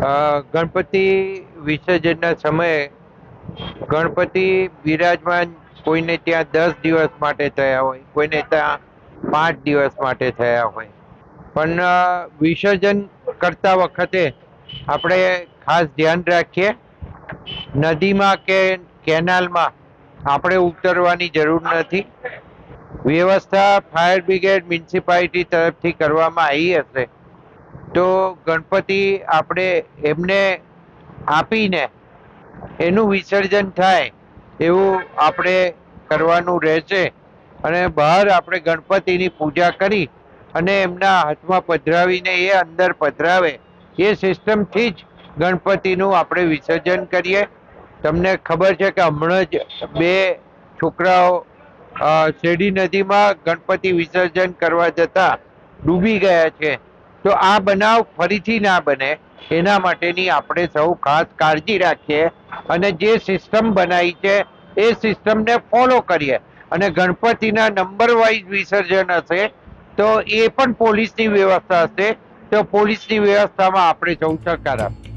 ગણપતિ વિસર્જનના સમયે ગણપતિ બિરાજમાન કોઈને ત્યાં દસ દિવસ માટે થયા હોય, કોઈને ત્યાં પાંચ દિવસ માટે થયા હોય. પણ વિસર્જન કરતા વખતે આપણે ખાસ ધ્યાન રાખીએ, નદીમાં કે કેનાલમાં આપણે ઉતરવાની જરૂર નથી. વ્યવસ્થા ફાયર બ્રિગેડ મ્યુનિસિપાલિટી તરફથી કરવામાં આવી હશે. તો ગણપતિ આપણે એમને આપીને એનું વિસર્જન થાય એવું આપણે કરવાનું રહેશે. અને બહાર આપણે ગણપતિની પૂજા કરી અને એમના હાથમાં પધરાવીને એ અંદર પધરાવે એ સિસ્ટમથી જ ગણપતિનું આપણે વિસર્જન કરીએ. તમને ખબર છે કે હમણાં જ બે છોકરાઓ શેરડી નદીમાં ગણપતિ વિસર્જન કરવા જતા ડૂબી ગયા છે. તો આ બનાવ ફરીથી ના બને. એના માટેની આપણે સૌ ખાસ કાળજી રાખીએ અને જે સિસ્ટમ બનાવી છે, એ સિસ્ટમને ફોલો કરીએ. અને ગણપતિના નંબર વાઇઝ વિસર્જન હશે, તો એ પણ પોલીસની વ્યવસ્થા હશે. તો પોલીસની વ્યવસ્થામાં આપણે સૌ સહકાર આપીએ.